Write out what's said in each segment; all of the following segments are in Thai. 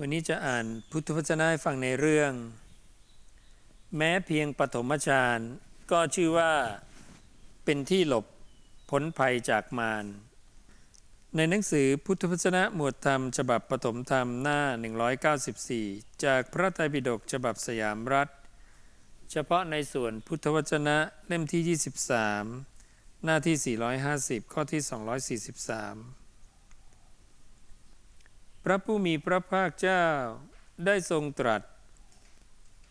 วันนี้จะอ่านพุทธวจนะให้ฟังในเรื่อง แม้เพียงปฐมฌานก็ชื่อว่าเป็นที่หลบพ้นภัยจากมาร ในหนังสือพุทธวจนะหมวดธรรม ฉบับปฐมธรรมหน้า 194 จากพระไตรปิฎกฉบับสยามรัฐ เฉพาะในส่วนพุทธวจนะเล่มที่ 23 หน้าที่ 450 ข้อที่ 243 พระผู้มีพระภาคเจ้าได้ทรงตรัส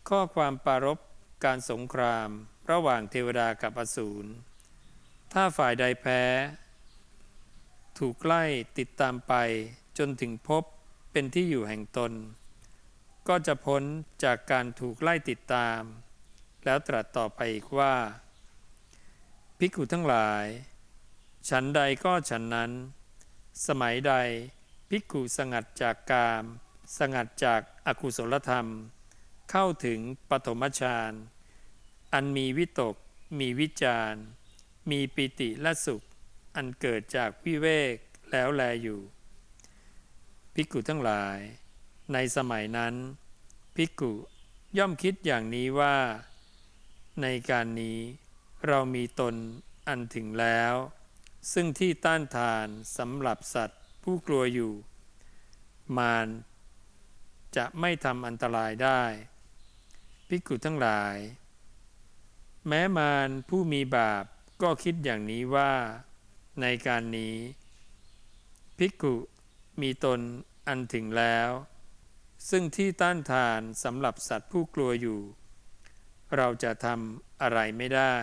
ข้อความปรารบการสงครามระหว่างเทวดากับอสูร ถ้าฝ่ายใดแพ้ ถูกไล่ติดตามไปจนถึงพบเป็นที่อยู่แห่งตน ก็จะพ้นจากการถูกไล่ติดตาม แล้วตรัสต่อไปอีกว่า ภิกขุทั้งหลาย ฉันใดก็ฉันนั้น สมัยใด ภิกขุสงัดจากกาม สงัดจากอากุศลธรรม เข้าถึงปฐมฌานอันมีวิตก มีวิจารมีปิติและสุข อันเกิดจากวิเวกแล้วแลอยู่ ภิกขุทั้งหลาย ในสมัยนั้น ภิกขุย่อมคิดอย่างนี้ว่า ในการนี้เรามีตนอันถึงแล้ว ซึ่งที่ต้านทานสำหรับสัตว์ ผู้กลัวอยู่ มารจะไม่ทำอันตรายได้ภิกขุทั้งหลาย แม้มารผู้มีบาปก็คิดอย่างนี้ว่าในการนี้ภิกขุมีตนอันถึงแล้ว ซึ่งที่ต้านทานสำหรับสัตว์ผู้กลัวอยู่ เราจะทำอะไรไม่ได้